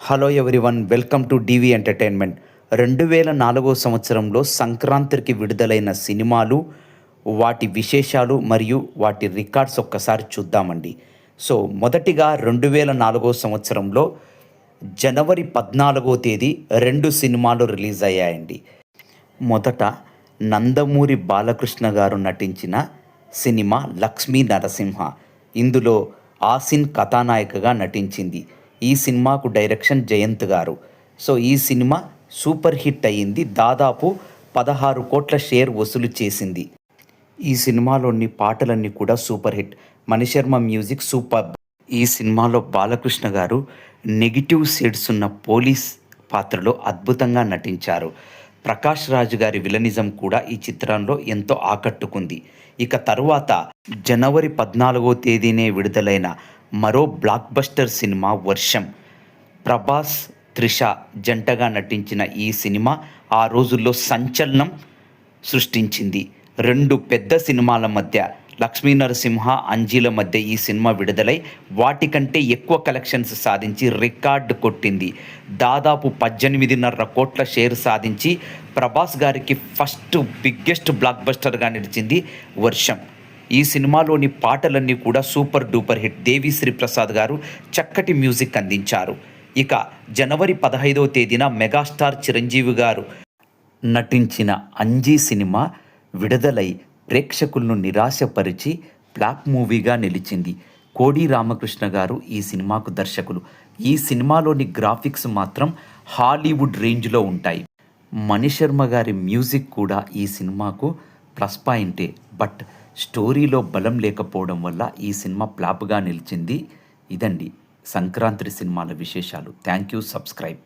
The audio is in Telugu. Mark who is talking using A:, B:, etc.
A: Hello everyone welcome to DV entertainment రెండు వేల నాలుగో సంవత్సరంలో సంక్రాంతికి విడుదలైన సినిమాలు వాటి విశేషాలు మరియు వాటి రికార్డ్స్ ఒక్కసారి చూద్దామండి. సో మొదటిగా రెండు వేల నాలుగో సంవత్సరంలో జనవరి పద్నాలుగో తేదీ రెండు సినిమాలు రిలీజ్ అయ్యాయండి. మొదట నందమూరి బాలకృష్ణ గారు నటించిన సినిమా లక్ష్మీ నరసింహ. ఇందులో ఆసిన్ కథానాయికగా నటించింది. ఈ సినిమాకు డైరెక్షన్ జయంత్ గారు. సో ఈ సినిమా సూపర్ హిట్ అయ్యింది. దాదాపు పదహారు కోట్ల షేర్ వసూలు చేసింది. ఈ సినిమాలోని పాటలన్నీ కూడా super hit. Mani Sharma music super. ఈ సినిమాలో బాలకృష్ణ గారు నెగిటివ్ షేడ్స్ ఉన్న పోలీస్ పాత్రలో అద్భుతంగా నటించారు. ప్రకాష్ రాజు గారి విలనిజం కూడా ఈ చిత్రంలో ఎంతో ఆకట్టుకుంది. ఇక తరువాత జనవరి పద్నాలుగో తేదీనే విడుదలైన మరో బ్లాక్ బస్టర్ సినిమా వర్షం. ప్రభాస్ త్రిష జంటగా నటించిన ఈ సినిమా ఆ రోజుల్లో సంచలనం సృష్టించింది. రెండు పెద్ద సినిమాల మధ్య లక్ష్మీ నరసింహ అంజీల మధ్య ఈ సినిమా విడుదలై వాటికంటే ఎక్కువ కలెక్షన్స్ సాధించి రికార్డు కొట్టింది. దాదాపు పద్దెనిమిదిన్నర కోట్ల షేర్ సాధించి ప్రభాస్ గారికి ఫస్ట్ బిగ్గెస్ట్ బ్లాక్ బస్టర్గా నిలిచింది వర్షం. ఈ సినిమాలోని పాటలన్నీ కూడా super duper hit Devi Sri Prasad garu చక్కటి మ్యూజిక్ అందించారు. ఇక జనవరి పదహైదవ తేదీన మెగాస్టార్ చిరంజీవి గారు నటించిన అంజీ సినిమా విడుదలై ప్రేక్షకులను నిరాశపరిచి బ్లాక్ మూవీగా నిలిచింది. కోడి రామకృష్ణ గారు ఈ సినిమాకు దర్శకులు. ఈ సినిమాలోని గ్రాఫిక్స్ మాత్రం హాలీవుడ్ రేంజ్లో ఉంటాయి. మణిశర్మ గారి మ్యూజిక్ కూడా ఈ సినిమాకు ప్లస్ పాయింటే. బట్ స్టోరీలో బలం లేకపోవడం వల్ల ఈ సినిమా ఫ్లాప్గా నిలిచింది. ఇదండి సంక్రాంతి సినిమాల విశేషాలు. Thank you. సబ్స్క్రైబ్.